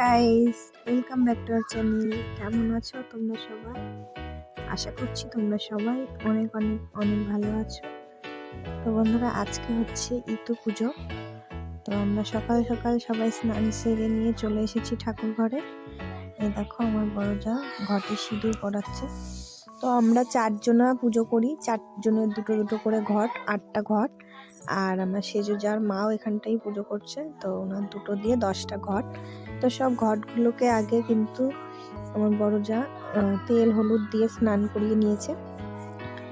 Guys welcome back to our channel কেমন আছো তোমরা সবাই? আশা করছি তোমরা সবাই অনেক অনেক অনেক ভালো আছো। তো বন্ধুরা, আজকে হচ্ছে ইতু পুজো। তো আমরা সকাল সকাল সবাই স্নান সেরে নিয়ে চলে এসেছি ঠাকুর ঘরে। এই দেখো আমার বড় যা, ঘটে সিঁদুর পড়াচ্ছে। তো আমরা চারজনা পুজো করি। চারজনের দুটো দুটো করে ঘট, আটটা ঘট। আর আমার সেজু যার মাও এখানটাই পুজো করছে। তো ওনার দুটো দিয়ে দশটা ঘট। তো সব ঘটগুলোকে আগে কিন্তু আমার বড় যা তেল হলুদ দিয়ে স্নান করিয়ে নিয়েছে।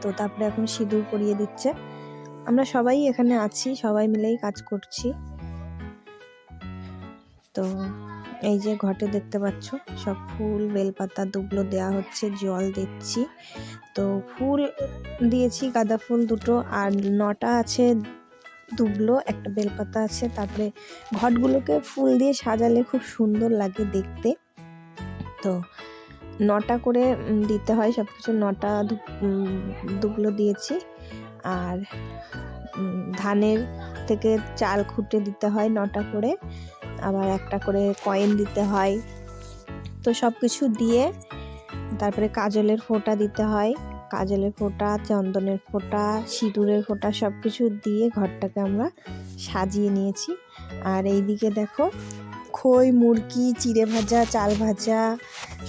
তো তারপরে এখন সিঁদুর পরিয়ে দিচ্ছে। আমরা সবাই এখানে আছি, সবাই মিলেই কাজ করছি। তো এই যে ঘটে দেখতে পাচ্ছ, সব ফুল, বেলপাতা দুগুলো দেওয়া হচ্ছে, জল দিচ্ছি। তো ফুল দিয়েছি, গাঁদা ফুল দুটো, আর নটা আছে দুবলো, একটা বেলপাতা আছে, তারপরে ঘটগুলোকে ফুল দিয়ে সাজালে খুব সুন্দর লাগে দেখতে। তো নটা করে দিতে হয় সব কিছু নটা দুবলো দিয়েছি। আর ধানের থেকে চাল খুঁটে দিতে হয় নটা করে, আবার একটা করে কয়েন দিতে হয়। তো সব কিছু দিয়ে, তারপরে কাজলের ফোঁটা দিতে হয়। কাজলের ফোঁটা, চন্দনের ফোঁটা, সিঁদুরের ফোঁটা সব কিছু দিয়ে ঘরটাকে আমরা সাজিয়ে নিয়েছি। আর এইদিকে দেখো, খই, মুরগি, চিড়ে ভাজা, চাল ভাজা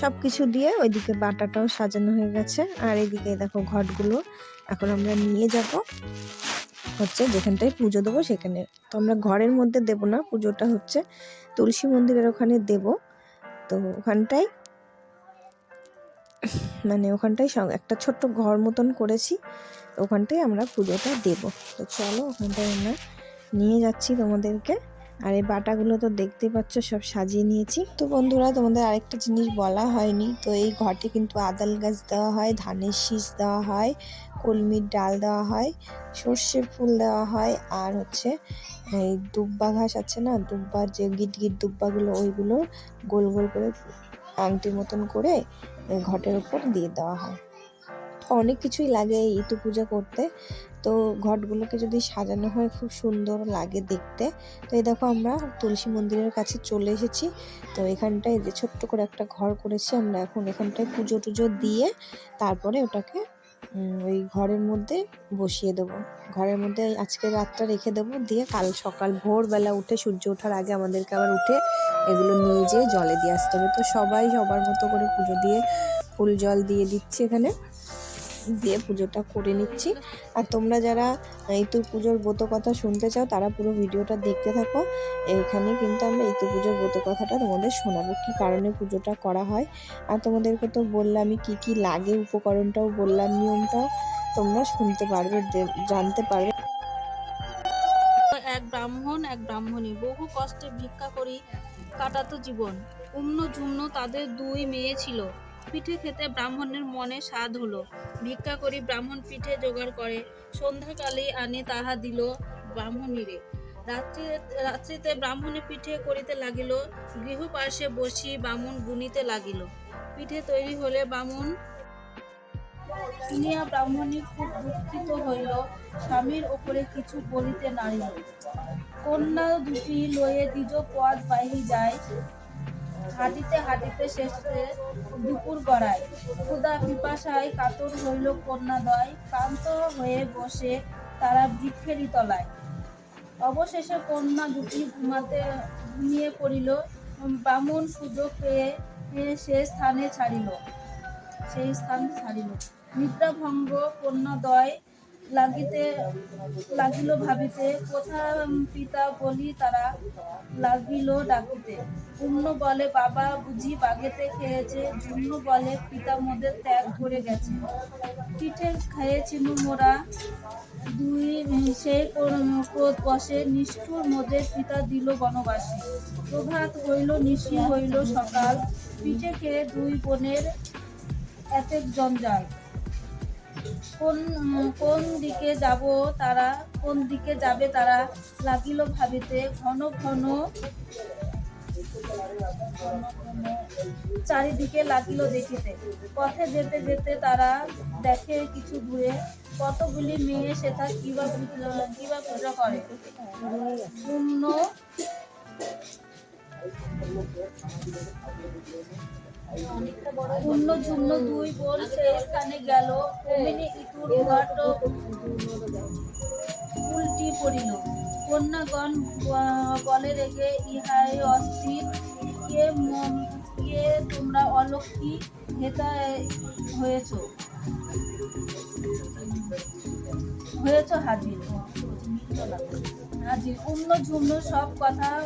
সব কিছু দিয়ে ওইদিকে বাটাটাও সাজানো হয়ে গেছে। আর এইদিকে দেখো ঘটগুলো এখন আমরা নিয়ে যাব। হচ্ছে যেখানটায় পুজো দেবো সেখানে। তো আমরা ঘরের মধ্যে দেব না, পুজোটা হচ্ছে তুলসী মন্দিরের ওখানে দেব। তো ওখানটায় মানে ওখানটায় একটা ছোট্ট ঘর মতন করেছি, ওখানটায় আমরা পুজোটা দেব। তো চলো ওখানটায় আমরা নিয়ে যাচ্ছি তোমাদেরকে। আর এই বাটাগুলো তো দেখতেই পাচ্ছ, সব সাজিয়ে নিয়েছি। তো বন্ধুরা, তোমাদের আরেকটা জিনিস বলা হয়নি। তো এই ঘটে কিন্তু আদাল গাছ দেওয়া হয়, ধানের শীষ দেওয়া হয়, কলমির ডাল দেওয়া হয় সর্ষে ফুল দেওয়া হয়, আর হচ্ছে এই দুব্বা ঘাস আছে না দুব্বার যে গিট গিট দুব্বাগুলো, ওইগুলো গোল গোল করে আংটির মতন করে ঘটের উপর দিয়ে দেওয়া হয়। অনেক কিছুই লাগে এই ইতু পূজা করতে। তো ঘটগুলোকে যদি সাজানো হয়, খুব সুন্দর লাগে দেখতে। তো এই দেখো আমরা তুলসী মন্দিরের কাছে চলে এসেছি। তো এখানটায় যে ছোট্ট করে একটা ঘর করেছি, আমরা এখন এখানটায় পুজো টুজো দিয়ে তারপরে ওটাকে ওই ঘরের মধ্যে বসিয়ে দেবো। ঘরের মধ্যে আজকে রাতটা রেখে দেবো। দিয়ে কাল সকাল ভোরবেলা উঠে, সূর্য ওঠার আগে আমাদেরকে আবার উঠে এগুলো নিয়ে যেয়ে জলে দিয়ে আসতে হবে। তো সবাই সবার মতো করে পুজো দিয়ে ফুল জল দিয়ে দিচ্ছে এখানে। দিয়ে পুজোটা করে নিচ্ছি। আর তোমরা যারা ইতু পুজোর ব্রত কথা শুনতে চাও, তারা পুরো ভিডিওটা দেখতে থাকো। এখানে কিন্তু আমরা ইতু পুজোর ব্রত কথাটা তোমাদের শোনাবো, কী কারণে পুজোটা করা হয়। আর তোমাদেরকে তো বললামই কি কি লাগে, উপকরণটাও বললাম, নিয়মটাও তোমরা শুনতে পারবে জানতে পারবে। এক ব্রাহ্মণ, এক ব্রাহ্মণী, বহু কষ্টে ভিক্ষা করি, কাটাতো জীবন। উম্ন ঝুম্ন তাদের দুই মেয়ে ছিল। পিঠে খেতে ব্রাহ্মণের মনে স্বাদ হলো। ভিক্ষা করি ব্রাহ্মণ পিঠে জোগাড় করে। সন্ধ্যাকালে আনে তাহা দিল ব্রাহ্মণীরে। রাত্রি, রাত্রিতে ব্রাহ্মণে পিঠে করিতে লাগিল। গৃহপার্শ্বে বসি ব্রাহ্মণ গুনিতে লাগিল। পিঠে তৈরি হলে ব্রাহ্মণ শুনিয়া ব্রাহ্মণী খুব দুঃখিত হইল। স্বামীর ওপরে কিছু বলিতে নারিল কন্যা দুটি লয়ে দ্বিজ পথ বাহি যায়। হাঁটিতে হাঁটিতে শেষে দুপুর গড়ায়। ক্ষুদা পিপাসায় কাতর হইল কন্যাদয়, ক্লান্ত হয়ে বসে তারা বৃক্ষেরই তলায়। অবশেষে কন্যা দুটি ঘুমাতে, ঘুমিয়ে পড়িল ব্রাহ্মণ সুযোগ পেয়ে সে স্থানে ছাড়িল। সেই স্থান ছাড়িল। নিদ্রাভঙ্গ কন্যাদয় লাগিতে, লাগিল ভাবিতে, কোথা পিতা বলি তারা লাগিল ডাকিতে। পূর্ণ বলে বাবা বুঝি বাগেতে খেয়েছে জুন্ন বলে পিতা মোদের ত্যাগ করে গেছে। পিঠে খেয়েছিল মোরা দুই সে ক্রোধ বসে, নিষ্ঠুর মোদের পিতা দিল বনবাসী। প্রভাত হইল, নিশি হইল সকাল, পিঠে খেয়ে দুই বোনের এতেক জঞ্জাল। কোন কোন দিকে যাব তারা, কোন দিকে যাবে তারা লাগিল ভাবিতে, ঘন ঘন, চারিদিকে লাগিল দেখিতে। পথে যেতে যেতে তারা দেখে কিছু দূরে, কতগুলি মেয়ে সেটা কিবা কিবা পূজা করে। কন্যাগণ বলে রেগে, ইহাই অস্থির। কে কে তোমরা অলক্ষী হেতা হয়েছ? হয়েছ হাজির। হাজির। অন্য ঝুম্ন সব কথা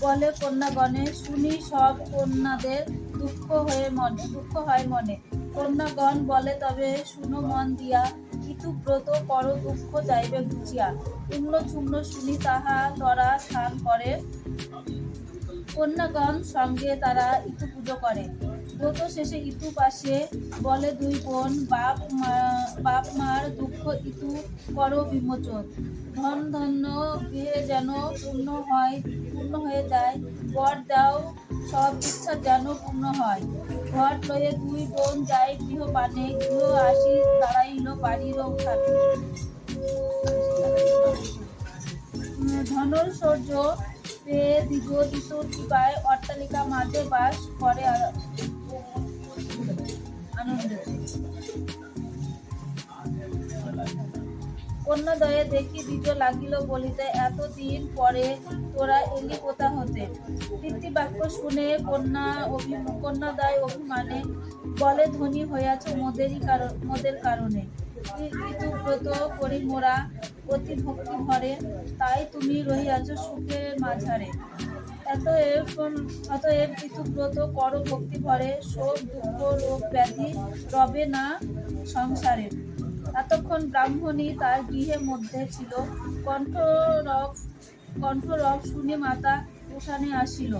বলে কন্যাগণে। শুনি সব কন্যাদের দুঃখ হয়ে মনে, দুঃখ হয় মনে। কন্যাগণ বলে, তবে শুনো মন দিয়া ইতুব্রত পর দুঃখ যাইবে ঘুচিয়া পূর্ণ ঝুম্ন শুনি তাহা তরা স্নান করে। কন্যাগণ সঙ্গে তারা ইতু পুজো করে। ব্রত শেষে ইতু পাশে বলে দুই বোন, বাপ বাপ মার দুঃখ ইতু করো বিমোচন। ধন ধন্য গৃহে যেন পূর্ণ হয়, পূর্ণ হয়ে যায়, বর দাও সব ইচ্ছা যেন পূর্ণ হয়। ঘর লয়ে দুই বোন যায় গৃহপানে, গৃহ আসি দাঁড়াইল বাড়ির উঠানে ধনর পেয়ে দীর্ঘ দিত কৃপায় অট্টালিকা মাঝে বাস করে কন্যাদয়ে দেখি দ্বিজ লাগিল বলিতে, এতদিন পরে তোরা এলি কোথা হতে? বাক্য শুনে কন্যা অভি- কন্যাদয় অভিমানে বলে, ধনী হইয়াছ মোদেরই কারণ, মোদের কারণে। ঋতুব্রত করি মোরা অতি ভক্তি ভরে তাই তুমি রহিয়াছ সুখের মাঝারে। এত অতএব অতএব ঋতুব্রত কর ভক্তি ভরে শোক দুঃখ, রোগ, ব্যাধি রবে না সংসারে। এতক্ষণ ব্রাহ্মণী তার গৃহের মধ্যে ছিল। কণ্ঠরব কণ্ঠরব শুনে মাতা উঠানে আসিল।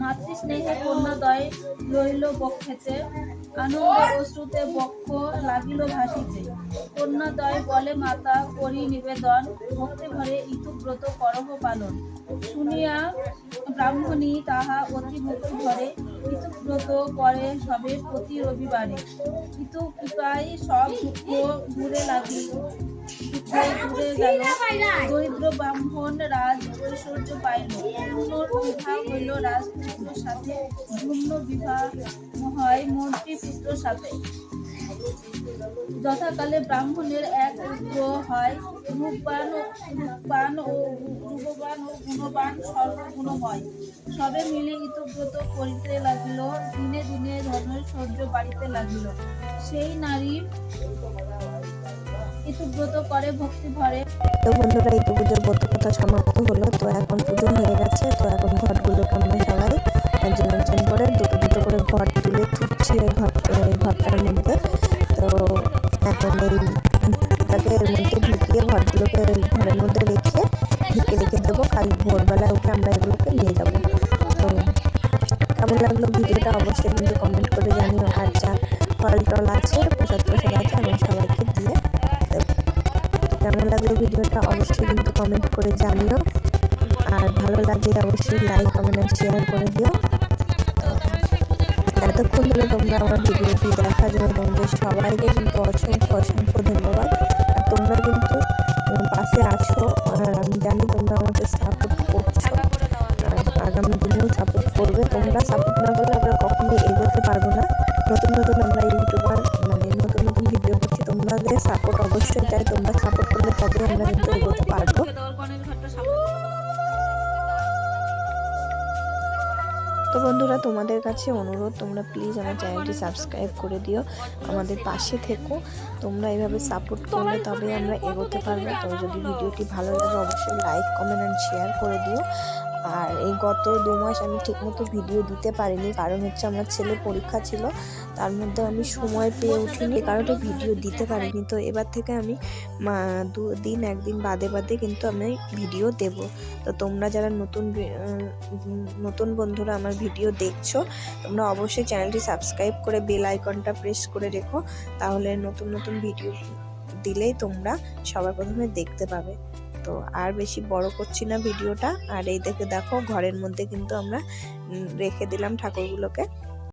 মাতৃস্নেহে কন্যাদয় লইল বক্ষেতে। আনন্দ অশ্রুতে বক্ষ লাগিল ভাসিতে। কন্যাদয় বলে, মাতা, করি নিবেদন। ভক্তি ভরে ইতুব্রত করহ পালন। শুনিয়া ব্রাহ্মণী তাহা অতি ভক্তি ভরে ইতুব্রত করে সবে প্রতি রবিবারে। ইতু কৃপায় সব দুঃখ দূরে লাগি দূরে গেল। দরিদ্র ব্রাহ্মণ রাজ ঐশ্বর্য পাইল। পূর্ণর বিবাহ হইল রাজপুত্রের সাথে। ধূম্ন বিবাহ হয় মন্ত্রী পুত্র সাথে। যথাকালে ব্রাহ্মণের এক পুত্র হয়, রূপবান রূপবান ও রূপবান ও গুণবান সর্বগুণময় সবে মিলে ইতব্রত করিতে লাগিল, দিনে দিনে সহ্য বাড়িতে লাগিল। সেই নারী তো বন্ধুরা, এই পুজোর ব্রত কথা সমাপ্ত হলো। তো এখন পুজো হয়ে গেছে। তো এখন ঘটগুলোকে আমরা সবাই একজন একজন করে, দুটো দুটো করে ঘট তুলে তুলছি ওই ঘরটার মধ্যে। তো এখন এইটাকে এর মধ্যে ঢুকিয়ে ঘরগুলোকে ঘরের মধ্যে রেখে ঢুকে রেখে দেবো কাল ভোরবেলায় উঠে আমরা এগুলোকে নিয়ে যাব তো কেমন লাগল ভিডিওটা অবশ্যই কিন্তু কমেন্ট করে জানিও আর যা ফল টল আছে প্রসাদ প্রসাদ আছে আমি সবাইকে দিয়ে কেমন লাগল ভিডিওটা অবশ্যই কিন্তু কমেন্ট করে জানিও আর ভালো লাগলে অবশ্যই লাইক কমেন্ট শেয়ার করে দিও। এতক্ষণ ধরে তোমরা আমার ভিডিওটি দেখার জন্য তোমাদের সবাইকে কিন্তু অসংখ্য অসংখ্য ধন্যবাদ। আর তোমরা কিন্তু পাশে আছো, আর আমি জানি তোমরা আমাকে সাপোর্ট করছ। আগামী দিনেও সাপোর্ট করবে। তোমরা সাপোর্ট না করলে আমরা কখনোই এগোতে পারব না। নতুন নতুন আমরা ইউটিউবার মানে নতুন নতুন ভিডিও করছি। তোমাদের সাপোর্ট অবশ্যই চাই। তোমরা সাপোর্ট করলে তবে আমরা কিন্তু এগোতে পারব। তো বন্ধুরা, তোমাদের কাছে অনুরোধ, তোমরা প্লিজ আমার চ্যানেলটি সাবস্ক্রাইব করে দিও, আমাদের পাশে থেকো, তোমরা এভাবে সাপোর্ট করলে তবে আমরা এগোতে পারব। তো যদি ভিডিওটি ভালো লাগে, অবশ্যই লাইক কমেন্ট অ্যান্ড শেয়ার করে দিও। আর এই গত দু মাস আমি ঠিকমতো ভিডিও দিতে পারিনি, কারণ হচ্ছে আমার ছেলে পরীক্ষা ছিল, তার মধ্যে আমি সময় পেয়ে উঠিনি কারণে ভিডিও দিতে পারিনি। তো এবার থেকে আমি দু দিন একদিন বাদে বাদে কিন্তু আমি ভিডিও দেব। তো তোমরা যারা নতুন নতুন বন্ধুরা আমার ভিডিও দেখছ, তোমরা অবশ্যই চ্যানেলটি সাবস্ক্রাইব করে বেল আইকনটা প্রেস করে রেখো, তাহলে নতুন নতুন ভিডিও দিলেই তোমরা সবার প্রথমে দেখতে পাবে। তো আর বেশি বড় করছি না ভিডিওটা। আর এই দেখে দেখো, ঘরের মধ্যে কিন্তু আমরা রেখে দিলাম ঠাকুরগুলোকে।